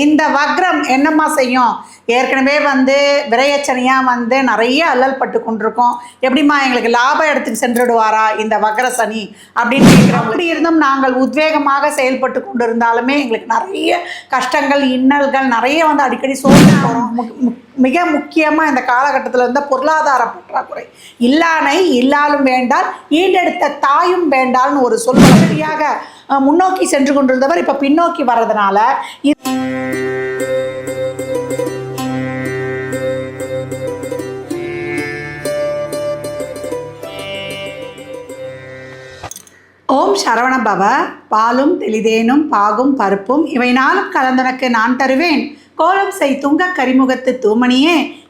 இந்த வக்ரம் என்னம்மா செய்யும்? ஏற்கனவே வந்து விரையச்சனையாக வந்து நிறைய அல்லல் பட்டு கொண்டிருக்கோம். எப்படிம்மா எங்களுக்கு லாபம் எடுத்துட்டு சென்றுடுவாரா இந்த வக்ர சனி? அப்படின்னு அப்படி இருந்தும் நாங்கள் உத்வேகமாக செயல்பட்டு கொண்டு இருந்தாலுமே எங்களுக்கு நிறைய கஷ்டங்கள் இன்னல்கள் நிறைய வந்து அடிக்கடி சோதனை போகிறோம் மிக முக்கியமாக இந்த காலகட்டத்தில் வந்து பொருளாதார பற்றாக்குறை. இல்லானை இல்லாலும் வேண்டால் ஈண்டெடுத்த தாயும் வேண்டால்னு ஒரு சொல்லியாக முன்னோக்கி சென்று கொண்டிருந்தவர் இப்போ பின்னோக்கி வர்றதுனால ஓம் சரவண பவ பாலும் தெளிதேனும் பாகும் பருப்பும் இவை நாளும் கலந்தனக்கு நான் தருவேன். கோலம் செய் துங்க கரிமுகத்து தூமணியே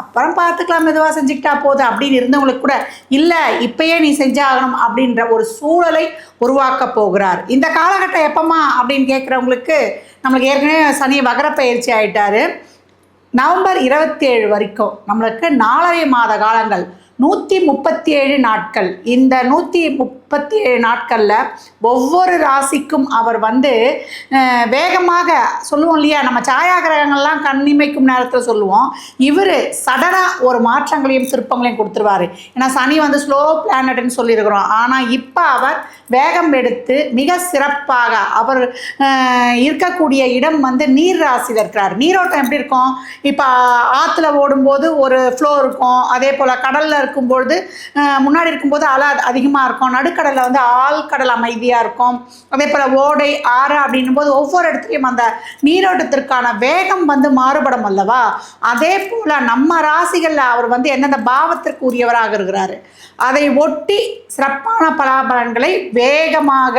அப்புறம் பார்த்துக்கலாம் மெதுவாக செஞ்சுக்கிட்டா போதும் அப்படின்னு இருந்தவங்களுக்கு கூட இல்லை இப்பயே நீ செஞ்சாகணும் அப்படின்ற ஒரு சூழலை உருவாக்க போகிறார். இந்த காலகட்டம் எப்பமா அப்படின்னு கேட்குறவங்களுக்கு நம்மளுக்கு ஏற்கனவே சனி வகர பயிற்சி ஆகிட்டாரு நவம்பர் இருபத்தி ஏழு வரைக்கும் நம்மளுக்கு நாலரை மாத காலங்கள் நூற்றி முப்பத்தி ஏழு நாட்கள். இந்த நூற்றி முப் முப்பத்தி ஏழு நாட்களில் ஒவ்வொரு ராசிக்கும் அவர் வந்து வேகமாக சொல்லுவோம் இல்லையா? நம்ம சாயாகிரகங்கள்லாம் கண்ணிமைக்கும் நேரத்தில் சொல்லுவோம். இவர் சடனாக ஒரு மாற்றங்களையும் திருப்பங்களையும் கொடுத்துருவாரு. ஏன்னா சனி வந்து ஸ்லோ பிளானட்னு சொல்லியிருக்கிறோம். ஆனால் இப்போ அவர் வேகம் எடுத்து மிக சிறப்பாக அவர் இருக்கக்கூடிய இடம் வந்து நீர் ராசியில் இருக்கிறார். நீரோட்டம் எப்படி இருக்கும்? இப்போ ஆற்றுல ஓடும்போது ஒரு ஃப்ளோ இருக்கும். அதே போல் கடலில் இருக்கும்பொழுது முன்னாடி இருக்கும்போது அலை அதிகமாக இருக்கும். கடலில் வந்து ஆழ்கடல் அமைதியாக இருக்கும். அதே போல் ஓடை ஆறு அப்படின்னும் போது ஒவ்வொரு இடத்துலையும் அந்த நீரோட்டத்திற்கான வேகம் வந்து மாறுபடும் அல்லவா? அதே போல் நம்ம ராசிகளில் அவர் வந்து எந்தெந்த பாவத்திற்கு உரியவராக இருக்கிறாரு? அதை ஒட்டி சிறப்பான பலாபலன்களை வேகமாக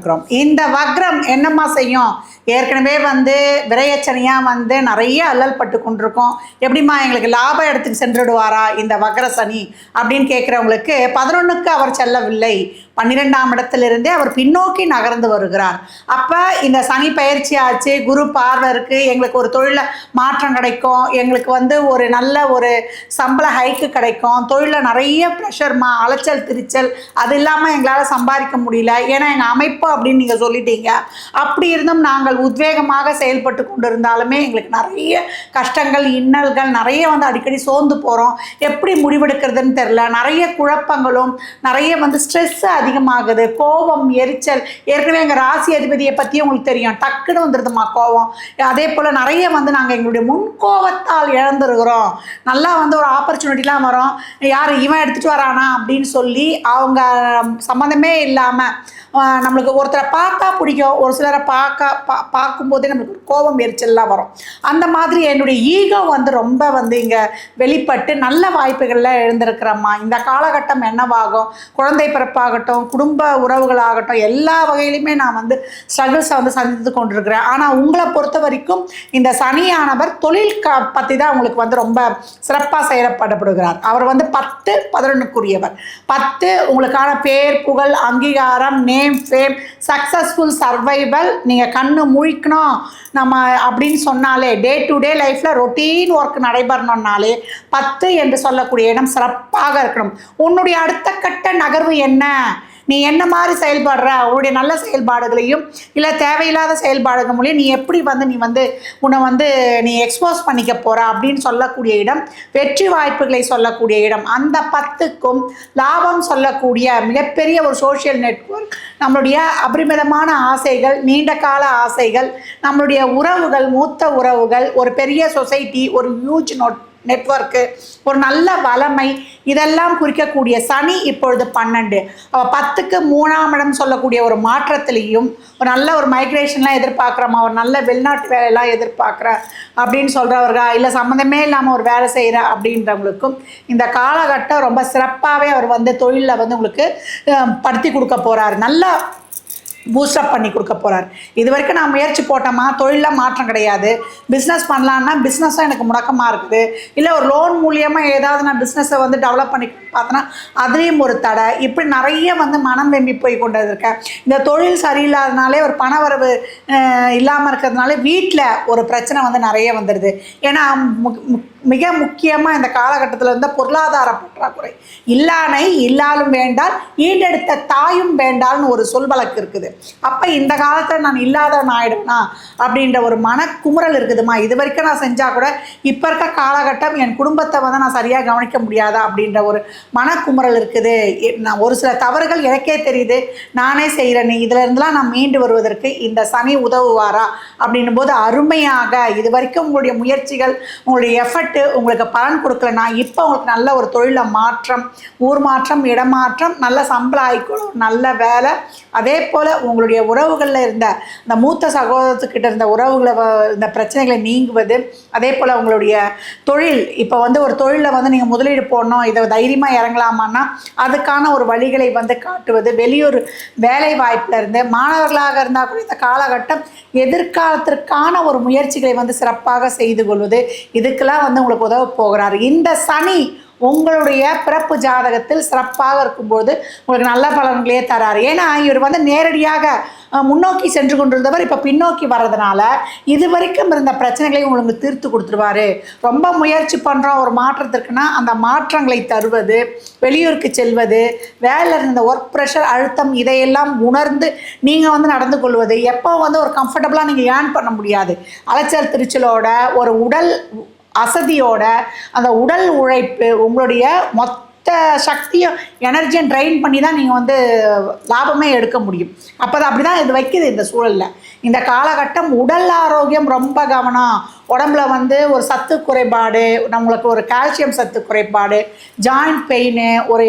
காணவிருக்கிறோம் இந்த வக்ரம் என்னம்மா செய்யும்? ஏற்கனவே வந்து விரையச்சனையாக வந்து நிறைய அல்லல் பட்டு கொண்டிருக்கோம். எப்படிம்மா எங்களுக்கு லாபம் எடுத்துட்டு சென்றுடுவாரா இந்த வக்ர சனி? அப்படின்னு கேட்குறவங்களுக்கு பதினொன்றுக்கு அவர் செல்லவில்லை. பன்னிரெண்டாம் இடத்திலிருந்தே அவர் பின்னோக்கி நகர்ந்து வருகிறார். அப்போ இந்த சனி பயிற்சி ஆச்சு. குரு பார்வை இருக்குது எங்களுக்கு ஒரு தொழிலில் மாற்றம் கிடைக்கும். எங்களுக்கு வந்து ஒரு நல்ல ஒரு சம்பள ஹைக்கு கிடைக்கும். தொழிலில் நிறைய ப்ரெஷர்மா அலைச்சல் திரிச்சல் அது இல்லாமல் எங்களால் சம்பாதிக்க முடியல. ஏன்னா எங்கள் அமைப்பு அப்படின்னு நீங்கள் சொல்லிட்டீங்க. அப்படி இருந்தும் நாங்கள் உத்வேகமாக செயல்பட்டு கொண்டு இருந்தாலுமே எங்களுக்கு நிறைய கஷ்டங்கள் இன்னல்கள் நிறைய வந்து அடிக்கடி சோர்ந்து போகிறோம் எப்படி முடிவெடுக்கிறதுன்னு தெரில நிறைய குழப்பங்களும் நிறைய வந்து ஸ்ட்ரெஸ் அதிகமாகுது. கோபம் எரிச்சல். ஏற்கனவே எங்கள் ராசி அதிபதியை பற்றி உங்களுக்கு தெரியும். டக்குன்னு வந்துடுதுமா கோபம். அதே போல் நிறைய வந்து நாங்கள் எங்களுடைய முன்கோபத்தால் இழந்துருக்கிறோம். நல்லா வந்து ஒரு ஆப்பர்ச்சுனிட்டிலாம் வரும். யார் இவன் எடுத்துகிட்டு வரானா அப்படின்னு சொல்லி அவங்க சம்மந்தமே இல்லாமல் நம்மளுக்கு நம்மளுக்கு ஒருத்தரை பார்த்தா பிடிக்கும். ஒரு சிலரை பார்க்க பா பார்க்கும்போதே நம்மளுக்கு ஒரு கோபம் எரிச்சல்லாம் வரும். அந்த மாதிரி என்னுடைய ஈகோ வந்து ரொம்ப வந்து இங்கே வெளிப்பட்டு நல்ல வாய்ப்புகளில் எழுந்திருக்கிறம்மா. இந்த காலகட்டம் என்னவாகும்? குழந்தை பிறப்பாகட்டும் குடும்ப உறவுகளாகட்டும் எல்லா வகையிலுமே நான் வந்து ஸ்ட்ரகிள்ஸை வந்து சந்தித்து கொண்டிருக்கிறேன். ஆனால் உங்களை பொறுத்த வரைக்கும் இந்த சனியானவர் தொழில் க பற்றி தான் உங்களுக்கு வந்து ரொம்ப சிறப்பாக செயல்படப்படுகிறார். அவர் வந்து பத்து பதினொன்றுக்குரியவர் பத்து உங்களுக்கான பேர் புகழ் அங்கீகாரம் நேம் ஃபேம் சக்ஸஸ்ஃபுல் சர்வைவல் நீங்கள் கண்ணு முழிக்கணும். நம்ம அப்படின்னு சொன்னாலே டே டு டே லைஃப்பில் ரொட்டீன் ஒர்க் நடைபெறணும்னாலே பத்து என்று சொல்லக்கூடிய இடம் சிறப்பாக இருக்கணும். உன்னுடைய அடுத்த கட்ட நகர்வு என்ன? நீ என்ன மாதிரி செயல்படுற? உன்னுடைய நல்ல செயல்பாடுகளையும் இல்லை தேவையில்லாத செயல்பாடுகள் மூலியம் நீ எப்படி வந்து நீ வந்து உன்னை வந்து நீ எக்ஸ்போஸ் பண்ணிக்க போற அப்படின்னு சொல்லக்கூடிய இடம் வெற்றி வாய்ப்புகளை சொல்லக்கூடிய இடம். அந்த பத்துக்கும் லாபம் சொல்லக்கூடிய மிகப்பெரிய ஒரு சோஷியல் நெட்வொர்க் நம்மளுடைய அபரிமிதமான ஆசைகள் நீண்ட கால ஆசைகள் நம்மளுடைய உறவுகள் மூத்த உறவுகள் ஒரு பெரிய சொசைட்டி ஒரு ஹியூஜ் நோட் நெட்வொர்க்கு ஒரு நல்ல வளமை இதெல்லாம் குறிக்கக்கூடிய சனி இப்பொழுது பன்னெண்டு. பத்துக்கு மூணாம் இடம் சொல்லக்கூடிய ஒரு மாற்றத்திலையும் ஒரு நல்ல ஒரு மைக்ரேஷன்லாம் எதிர்பார்க்குறோமா ஒரு நல்ல வெளிநாட்டு வேலையெல்லாம் எதிர்பார்க்குறேன் அப்படின்னு சொல்கிறவர்களா இல்லை சம்மந்தமே இல்லாமல் ஒரு வேலை செய்கிற அப்படின்றவங்களுக்கும் இந்த காலகட்டம் ரொம்ப சிறப்பாகவே அவர் வந்து தொழிலில் வந்து உங்களுக்கு படுத்தி கொடுக்க போகிறார் நல்லா பூஸ்டப் பண்ணி கொடுக்க போகிறார் இது வரைக்கும் நான் முயற்சி போட்டோமா தொழிலில் மாற்றம் கிடையாது. பிஸ்னஸ் பண்ணலான்னா பிஸ்னஸும் எனக்கு முடக்கமாக இருக்குது. இல்லை ஒரு லோன் மூலியமாக ஏதாவது நான் பிஸ்னஸை வந்து டெவலப் பண்ணி பார்த்தோன்னா அதுலேயும் ஒரு தடை. இப்படி நிறைய வந்து மனம் வெம்பி போய் கொண்டு இருக்கேன் இந்த தொழில் சரியில்லாதனாலே ஒரு பணவரவு இல்லாமல் இருக்கிறதுனால வீட்டில் ஒரு பிரச்சனை வந்து நிறைய வந்துடுது ஏன்னா மிக முக்கியமாக இந்த காலகட்டத்தில் இருந்த பொருளாதார பற்றாக்குறை. இல்லானை இல்லாலும் வேண்டால் ஈண்டெடுத்த தாயும் வேண்டால்னு ஒரு சொல் வழக்கு இருக்குது. அப்போ இந்த காலத்தில் நான் இல்லாதவன் ஆயிடுவேனா? அப்படின்ற ஒரு மனக்குமுறல் இருக்குதுமா? இது வரைக்கும் நான் செஞ்சால் கூட இப்போ இருக்க காலகட்டம் என் குடும்பத்தை வந்து நான் சரியாக கவனிக்க முடியாதா? அப்படின்ற ஒரு மனக்குமுறல் இருக்குது. நான் ஒரு சில தவறுகள் எனக்கே தெரியுது. நானே செய்கிறேன் இதுலேருந்துலாம் நான் மீண்டு வருவதற்கு இந்த சனி உதவுவாரா? அப்படின்னும் போது அருமையாக இது வரைக்கும் உங்களுடைய முயற்சிகள் உங்களுடைய எஃபர்ட் பட்டு உங்களுக்கு பலன் கொடுக்கலன்னா இப்போ உங்களுக்கு நல்ல ஒரு தொழிலில் மாற்றம் ஊர் மாற்றம் இடமாற்றம் நல்ல சம்பளம் ஆகிக்கணும் நல்ல வேலை. அதே போல் உங்களுடைய உறவுகளில் இருந்த இந்த மூத்த சகோதரத்துக்கிட்ட இருந்த உறவுகளை வ- இந்த பிரச்சனைகளை நீங்குவது அதே போல் உங்களுடைய தொழில். இப்போ வந்து ஒரு தொழிலில் வந்து நீங்கள் முதலீடு போடணும் இதை தைரியமாக இறங்கலாமான்னா அதுக்கான ஒரு வழிகளை வந்து காட்டுவது. வெளியூர் வேலை வாய்ப்பில் இருந்து மாணவர்களாக இருந்தால் கூட இந்த காலகட்டம் எதிர்காலத்திற்கான ஒரு முயற்சிகளை வந்து சிறப்பாக செய்து கொள்வது. இதுக்கெல்லாம் வந்து உங்களுக்கு உதவ போகிறார். இந்த சனி உங்களுடைய பிறப்பு ஜாதகத்தில் சிறப்பாக இருக்கும்போது உங்களுக்கு நல்ல பலன்களையே தராரு. ஏன்னா இவர் வந்து நேரடியாக முன்னோக்கி சென்று கொண்டிருந்தவர் இப்போ பின்னோக்கி வர்றதுனால இது வரைக்கும் இருந்த பிரச்சனைகளை உங்களுக்கு தீர்த்து கொடுத்துருவாரு. ரொம்ப முயற்சி பண்ணுறோம் ஒரு மாற்றத்திற்குனா அந்த மாற்றங்களை தருவது வெளியூருக்கு செல்வது வேலையில் இருந்த ஒர்க் ப்ரெஷர் அழுத்தம் இதையெல்லாம் உணர்ந்து நீங்கள் வந்து நடந்து கொள்வது எப்போ வந்து ஒரு கம்ஃபர்டபுளாக நீங்கள் ஏர்ன் பண்ண முடியாது. அலைச்சல் திருச்சலோட ஒரு உடல் அசதியோட அந்த உடல் உழைப்பு உங்களுடைய மொத்த சக்தியும் எனர்ஜியும் ட்ரைன் பண்ணி தான் நீங்கள் வந்து லாபமே எடுக்க முடியும். அப்போ தான் அப்படி தான் இது வைக்குது இந்த சூழலில். இந்த காலகட்டம் உடல் ஆரோக்கியம் ரொம்ப கவனம். உடம்புல வந்து ஒரு சத்து குறைபாடு நம்மளுக்கு ஒரு கால்சியம் சத்து குறைபாடு ஜாயிண்ட் பெயின் ஒரு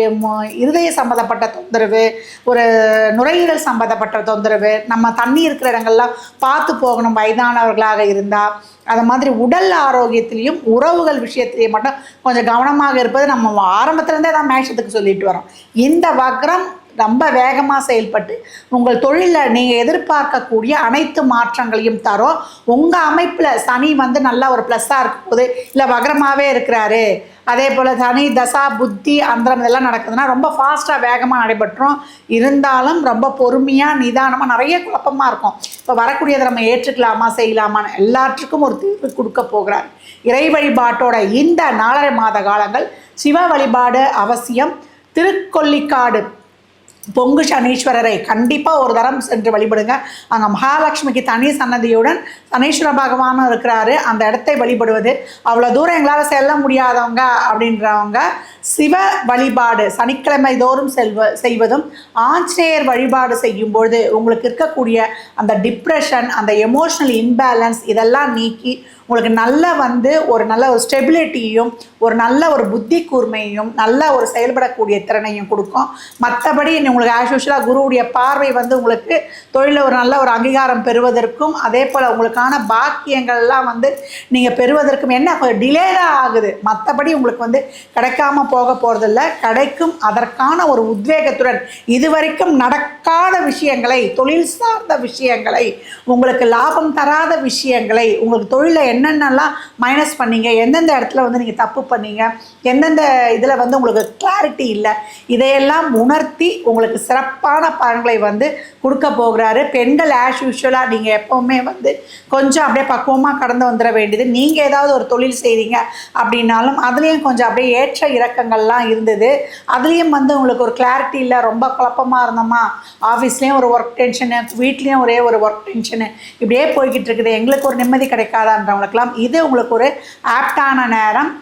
இருதய சம்மந்தப்பட்ட தொந்தரவு ஒரு நுரையீரல் சம்மந்தப்பட்ட தொந்தரவு நம்ம தண்ணி இருக்கிற இடங்கள்லாம் பார்த்து போகணும் வயதானவர்களாக இருந்தால் அதை மாதிரி உடல் ஆரோக்கியத்திலையும் உறவுகள் விஷயத்திலையும் மட்டும் கொஞ்சம் கவனமாக இருப்பது நம்ம ஆரம்பத்துலேருந்தே தான் மேஷத்துக்கு சொல்லிட்டு வரோம். இந்த வக்ரம் ரொம்ப வேகமாக செயல்பட்டு உங்கள் தொழிலில் நீங்கள் எதிர்பார்க்கக்கூடிய அனைத்து மாற்றங்களையும் தரும். உங்கள் அமைப்பில் சனி வந்து நல்லா ஒரு ப்ளஸ்ஸாக இருக்கும்போது இல்லை வக்ரமாகவே இருக்கிறாரு அதே போல் தனி தசா புத்தி அந்தரம் இதெல்லாம் நடக்குதுன்னா ரொம்ப ஃபாஸ்ட்டாக வேகமாக நடைபெற்றோம். இருந்தாலும் ரொம்ப பொறுமையாக நிதானமாக நிறைய குழப்பமாக இருக்கும். இப்போ வரக்கூடியதை நம்ம ஏற்றுக்கலாமா செய்யலாமான்னு எல்லாற்றுக்கும் ஒரு தீர்வு கொடுக்க போகிறார். இறை வழிபாட்டோட இந்த நாலரை மாத காலங்கள் சிவ வழிபாடு அவசியம். திருக்கொல்லிக்காடு பொங்கு சனீஸ்வரரை கண்டிப்பாக ஒரு தரம் சென்று வழிபடுங்க. அங்கே மகாலட்சுமிக்கு தனி சன்னதியுடன் சனீஸ்வர பகவானும் இருக்கிறாரு. அந்த இடத்தை வழிபடுவது அவ்வளோ தூரம் எங்களால் செல்ல முடியாதவங்க அப்படின்றவங்க சிவ வழிபாடு சனிக்கிழமை தோறும் செல்வ செய்வதும் ஆஞ்சநேயர் வழிபாடு செய்யும்பொழுது உங்களுக்கு இருக்கக்கூடிய அந்த டிப்ரெஷன் அந்த எமோஷனல் இன்பேலன்ஸ் இதெல்லாம் நீக்கி உங்களுக்கு நல்ல வந்து ஒரு நல்ல ஒரு ஸ்டெபிலிட்டியும் ஒரு நல்ல ஒரு புத்தி கூர்மையும் நல்ல ஒரு செயல்படக்கூடிய திறனையும் கொடுக்கும். மற்றபடி உங்களுக்கு ஆஸ் யூஷுவலாக குருவுடைய பார்வை வந்து உங்களுக்கு தொழிலில் ஒரு நல்ல ஒரு அங்கீகாரம் பெறுவதற்கும் அதே போல் உங்களுக்கான பாக்கியங்கள்லாம் வந்து நீங்கள் பெறுவதற்கும் என்ன கொஞ்சம் டிலே தான் ஆகுது. மற்றபடி உங்களுக்கு வந்து கிடைக்காம போக போகிறதில்ல கிடைக்கும் அதற்கான ஒரு உத்வேகத்துடன் இதுவரைக்கும் நடக்காத விஷயங்களை தொழில் சார்ந்த விஷயங்களை உங்களுக்கு லாபம் தராத விஷயங்களை உங்களுக்கு தொழிலில் என்னென்னலாம் மைனஸ் பண்ணீங்க எந்தெந்த இடத்துல வந்து நீங்கள் தப்பு பண்ணீங்க எந்தெந்த இதில் வந்து உங்களுக்கு கிளாரிட்டி இல்லை இதையெல்லாம் உணர்த்தி உங்களுக்கு உங்களுக்கு சிறப்பான பலன்களை வந்து கொடுக்க போகிறாரு. பெண்கள் ஆஸ் யூஷுவலாக நீங்கள் எப்போவுமே வந்து கொஞ்சம் அப்படியே பக்குவமாக கடந்து வந்துட வேண்டியது. நீங்கள் ஏதாவது ஒரு தொழில் செய்கிறீங்க அப்படின்னாலும் அதுலேயும் கொஞ்சம் அப்படியே ஏற்ற இறக்கங்கள்லாம் இருந்தது. அதுலேயும் வந்து உங்களுக்கு ஒரு கிளாரிட்டி இல்லை ரொம்ப குழப்பமாக இருந்தோமா? ஆஃபீஸ்லேயும் ஒரு ஒர்க் டென்ஷனு வீட்லேயும் ஒரே ஒரு ஒர்க் டென்ஷனு இப்படியே போய்கிட்டு இருக்குது. எங்களுக்கு ஒரு நிம்மதி கிடைக்காதான்றவங்களுக்கெல்லாம் இது உங்களுக்கு ஒரு ஆப்டான நேரம்.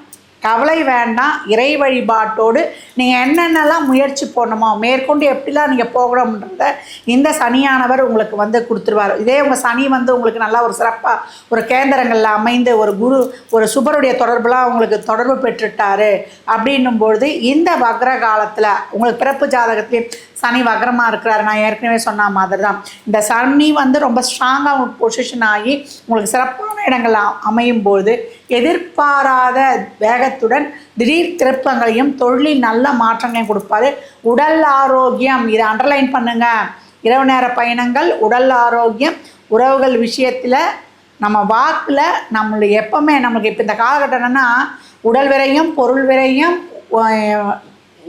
கவலை வேண்டாம் இறை வழிபாட்டோடு நீங்கள் என்னென்னலாம் முயற்சி போடணுமோ மேற்கொண்டு எப்படிலாம் நீங்கள் போகணும்ன்றத இந்த சனியானவர் உங்களுக்கு வந்து கொடுத்துருவார். இதே உங்கள் சனி வந்து உங்களுக்கு நல்லா ஒரு சிறப்பாக ஒரு கேந்திரங்களில் அமைந்து ஒரு குரு ஒரு சுபருடைய தொடர்புலாம் உங்களுக்கு தொடர்பு பெற்றுட்டாரு அப்படின்னும் பொழுது இந்த வக்ர காலத்தில் உங்களுக்கு பிறப்பு ஜாதகத்திலே சனி வக்ரமாக இருக்கிறாரு. நான் ஏற்கனவே சொன்ன மாதிரி தான் இந்த சனி வந்து ரொம்ப ஸ்ட்ராங்காக உங்களுக்கு பொசிஷன் ஆகி உங்களுக்கு சிறப்பான இடங்கள் அமையும் போது எதிர்பாராத வேகத்துடன் திடீர் திருப்பங்களையும் தொழிலில் நல்ல மாற்றங்களையும் கொடுப்பாரு. உடல் ஆரோக்கியம் இதை அண்டர்லைன் பண்ணுங்க. இரவு நேர பயணங்கள் உடல் ஆரோக்கியம் உறவுகள் விஷயத்தில் நம்ம வாக்கில் நம்மளுடைய எப்பவுமே நம்மளுக்கு இப்போ இந்த காலகட்டம் உடல் விரையும் பொருள் விரையும்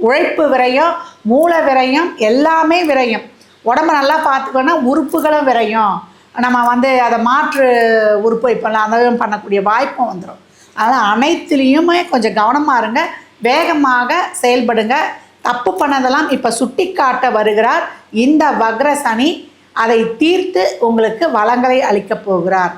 உழைப்பு விரையும் மூல விரையும் எல்லாமே விரையும். உடம்ப நல்லா பார்த்துக்கோன்னா உறுப்புகளும் விரையும். நம்ம வந்து அதை மாற்று உறுப்பு இப்போல்லாம் அந்த பண்ணக்கூடிய வாய்ப்பும் வந்துடும் அதனால் அனைத்துலேயுமே கொஞ்சம் கவனமாக இருங்க. வேகமாக செயல்படுங்க. தப்பு பண்ணதெல்லாம் இப்போ சுட்டி காட்ட வருகிறார். இந்த வக்ர சனி அதை தீர்த்து உங்களுக்கு வளங்களை அளிக்கப் போகிறார்.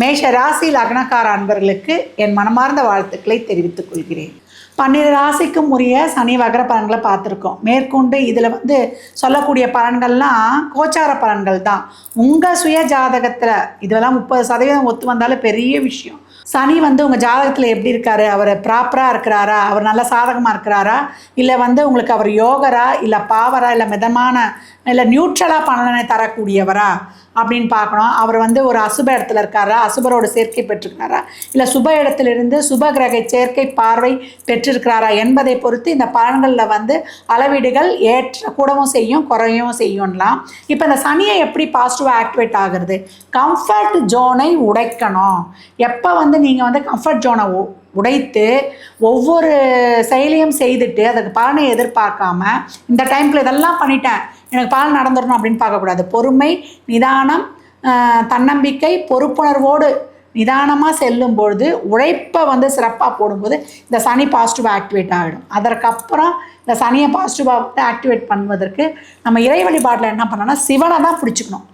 மேஷ ராசி லக்னக்கார அன்பர்களுக்கு என் மனமார்ந்த வாழ்த்துக்களை தெரிவித்துக் கொள்கிறேன். பன்னிரு ராசிக்கும் உரிய சனி வகர பலன்களை பார்த்துருக்கோம். மேற்கொண்டு இதில் வந்து சொல்லக்கூடிய பலன்கள்லாம் கோச்சார பலன்கள் தான். உங்கள் சுய ஜாதகத்தில் இதெல்லாம் முப்பது சதவீதம் ஒத்து வந்தாலும் பெரிய விஷயம். சனி வந்து உங்கள் ஜாதகத்தில் எப்படி இருக்கார்? அவர் ப்ராப்பராக இருக்கிறாரா? அவர் நல்ல சாதகமாக இருக்கிறாரா? இல்லை வந்து உங்களுக்கு அவர் யோகரா? இல்லை பாவரா? இல்லை மிதமான இல்லை நியூட்ரலாக பலனை தரக்கூடியவரா? அப்படின்னு பார்க்கணும். அவர் வந்து ஒரு அசுப இடத்துல இருக்காரா? அசுபரோட சேர்க்கை பெற்றிருக்கிறாரா? இல்லை சுப இடத்திலிருந்து சுப கிரக சேர்க்கை பார்வை பெற்றிருக்கிறாரா என்பதை பொறுத்து இந்த பலன்களில் வந்து அளவீடுகள் ஏற்ற கூடவும் செய்யும் குறையவும் செய்யும்லாம். இப்போ இந்த சனியை எப்படி பாசிட்டிவாக ஆக்டிவேட் ஆகுறது? கம்ஃபர்ட் ஜோனை உடைக்கணும். எப்போ வந்து நீங்கள் வந்து கம்ஃபர்ட் ஜோனை உடைத்து ஒவ்வொரு செயலையும் செய்துட்டு அதுக்கு பலனை எதிர்பார்க்காம இந்த டைம்ல இதெல்லாம் பண்ணிட்டேன் எனக்கு பலன் நடந்துடணும் அப்படின்னு பார்க்கக்கூடாது. பொறுமை நிதானம் தன்னம்பிக்கை பொறுப்புணர்வோடு நிதானமாக செல்லும் பொழுது உழைப்பை வந்து சிறப்பாக போடும்போது இந்த சனி பாசிட்டிவ் ஆக்டிவேட் ஆகிடும். அதற்கப்புறம் இந்த சனியை பாசிட்டிவாக ஆக்டிவேட் பண்ணுவதற்கு நம்ம இறை வழிபாட்டில் என்ன பண்ணோன்னா சிவனை தான் பிடிச்சிக்கணும்.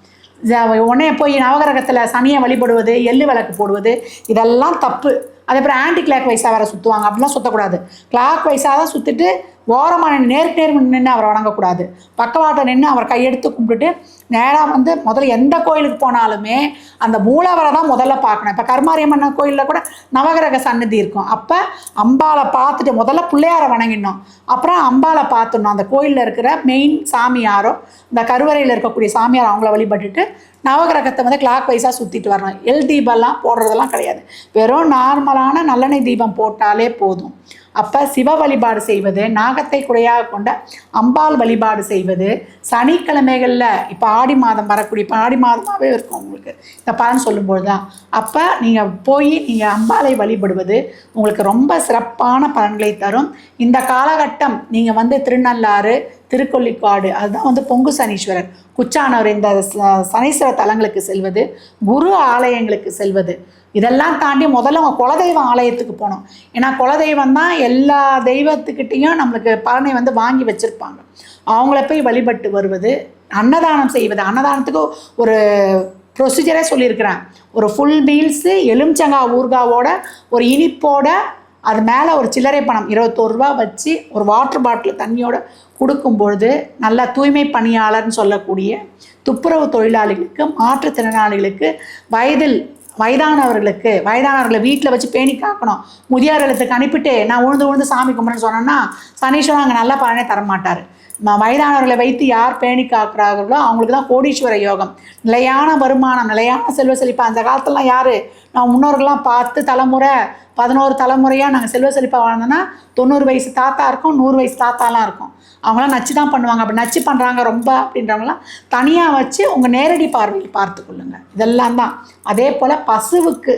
உடனே போய் நவகிரகத்தில் சனியை வழிபடுவது எள்ளு விளக்கு போடுவது இதெல்லாம் தப்பு. அதே அப்புறம் ஆன்டி கிளாக் வைஸாக வேறு சுற்றுவாங்க அப்படிலாம் சுற்றக்கூடாது கிளாக் வைஸாக தான் சுற்றிட்டு ஓரமாக நின்று நேருக்கு நேர் நின்று அவரை வணங்கக்கூடாது. பக்கவாட்டை நின்று அவர் கையெடுத்து கும்பிட்டுட்டு நேராக வந்து முதல்ல எந்த கோயிலுக்கு போனாலுமே அந்த மூலவரை தான் முதல்ல பார்க்கணும். இப்போ கருமாரியம்மன் கோயிலில் கூட நவகிரக சன்னதி இருக்கும். அப்போ அம்பாளை பார்த்துட்டு முதல்ல பிள்ளையாரை வணங்கிடணும். அப்புறம் அம்பாவை பார்த்துடணும். அந்த கோயிலில் இருக்கிற மெயின் சாமியாரோ இந்த கருவறையில் இருக்கக்கூடிய சாமியார் அவங்கள வழிபட்டுட்டு நவகிரகத்தை வந்து கிளாக் வைஸாக சுற்றிட்டு வரணும். எல் தீபம்லாம் போடுறதெல்லாம் கிடையாது. வெறும் நார்மலான நல்லெண்ணெய் தீபம் போட்டாலே போதும். அப்போ சிவ வழிபாடு செய்வது நாகத்தை குறையாக கொண்ட அம்பாள் வழிபாடு செய்வது சனிக்கிழமைகளில் இப்போ ஆடி மாதம் வரக்கூடிய இப்போ ஆடி மாதமாகவே இருக்கும் உங்களுக்கு. இந்த பலன் சொல்லும்போது தான் அப்போ நீங்கள் போய் நீங்கள் அம்பாளை வழிபடுவது உங்களுக்கு ரொம்ப சிறப்பான பலன்களை தரும். இந்த காலகட்டம் நீங்கள் வந்து திருநள்ளாறு திருக்கொள்ளிக்காடு அதுதான் வந்து பொங்கு சனீஸ்வரர். குச்சானவர் இந்த ச- சனீஸ்வர தலங்களுக்கு செல்வது குரு ஆலயங்களுக்கு செல்வது. இதெல்லாம் தாண்டி முதல்ல அவங்க குலதெய்வம் ஆலயத்துக்கு போகணும் ஏன்னா குலதெய்வம் தான் எல்லா தெய்வத்துக்கிட்டேயும் நம்மளுக்கு பலனை வந்து வாங்கி வச்சுருப்பாங்க. அவங்கள போய் வழிபட்டு வருவது அன்னதானம் செய்வது. அன்னதானத்துக்கு ஒரு ப்ரொசீஜரே சொல்லியிருக்கிறேன். ஒரு ஃபுல் மீல்ஸு எலுமிச்சங்காய் ஊர்காவோட ஒரு இனிப்போட அது மேலே ஒரு சில்லறை பணம் இருபத்தோரு ரூபா வச்சு ஒரு வாட்டர் பாட்டில் தண்ணியோட கொடுக்கும்பொழுது நல்ல தூய்மை பணியாளர்னு சொல்லக்கூடிய துப்புரவு தொழிலாளிகளுக்கு மாற்றுத்திறனாளிகளுக்கு வயதில் வயதானவர்களுக்கு வயதானவர்களை வீட்டில் வச்சு பேணி காக்கணும். முதியோர்களுக்கு அனுப்பிட்டு நான் உழுந்து உழுந்து சாமி கும்பிட்றேன்னு சொன்னேன்னா சனீஸ்வரன் அங்கே நல்ல பலனே தரமாட்டார். வயதானவர்களை வைத்து யார் பேணி காக்கிறார்களோ அவங்களுக்கு தான் கோடீஸ்வர யோகம். நிலையான வருமானம் நிலையான செல்வ செழிப்பு. அந்த காலத்துலலாம் யார்? நான் முன்னோர்கள்லாம் பார்த்து தலைமுறை பதினோரு தலைமுறையாக நாங்கள் செல்வ செழிப்பாக வாழ்ந்தோன்னா தொண்ணூறு வயசு தாத்தா இருக்கும் நூறு வயசு தாத்தாலாம் இருக்கும். அவங்களாம் நச்சு தான் பண்ணுவாங்க. அப்படி நச்சு பண்ணுறாங்க ரொம்ப அப்படின்றவங்களாம் தனியாக வச்சு உங்கள் நேரடி பார்வையில் பார்த்து கொள்ளுங்க. இதெல்லாம் தான். அதே போல் பசுவுக்கு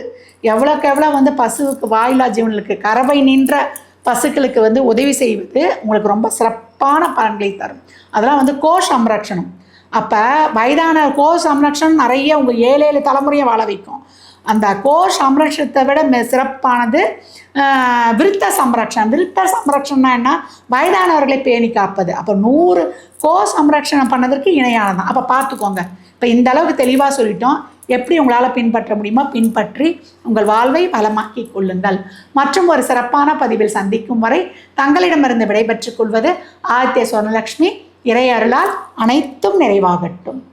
எவ்வளோக்கு எவ்வளோ வந்து பசுவுக்கு வாயிலா ஜீவனுக்கு கறவை நின்ற பசுக்களுக்கு வந்து உதவி செய்வது உங்களுக்கு ரொம்ப சிறப்பான பலன்களை தரும். அதெல்லாம் வந்து கோ சம்ரட்சணம் அப்போ வயதான கோ சம்ரட்சணம் நிறைய உங்கள் ஏழு ஏழு தலைமுறையை வாழ வைக்கும். அந்த கோ சம்ரட்சணத்தை விட மிக சிறப்பானது விருத்த சம்ரட்சணம். விருத்த சம்ரட்சணம்னா என்ன? வயதானவர்களை பேணி காப்பது. அப்போ நூறு கோ சம்ரட்சணம் பண்ணதற்கு இணையானதான் அப்போ பார்த்துக்கோங்க. இப்போ இந்த அளவுக்கு தெளிவாக சொல்லிட்டோம். எப்படி உங்களால் பின்பற்ற முடியுமோ பின்பற்றி உங்கள் வாழ்வை பலமாக்கி கொள்ளுங்கள். மற்றும் ஒரு சிறப்பான பதிவில் சந்திக்கும் வரை தங்களிடமிருந்து விடைபெற்றுக் கொள்வது ஆதித்ய சுவர்ணலக்ஷ்மி இறையருளால் அனைத்தும் நிறைவாகட்டும்.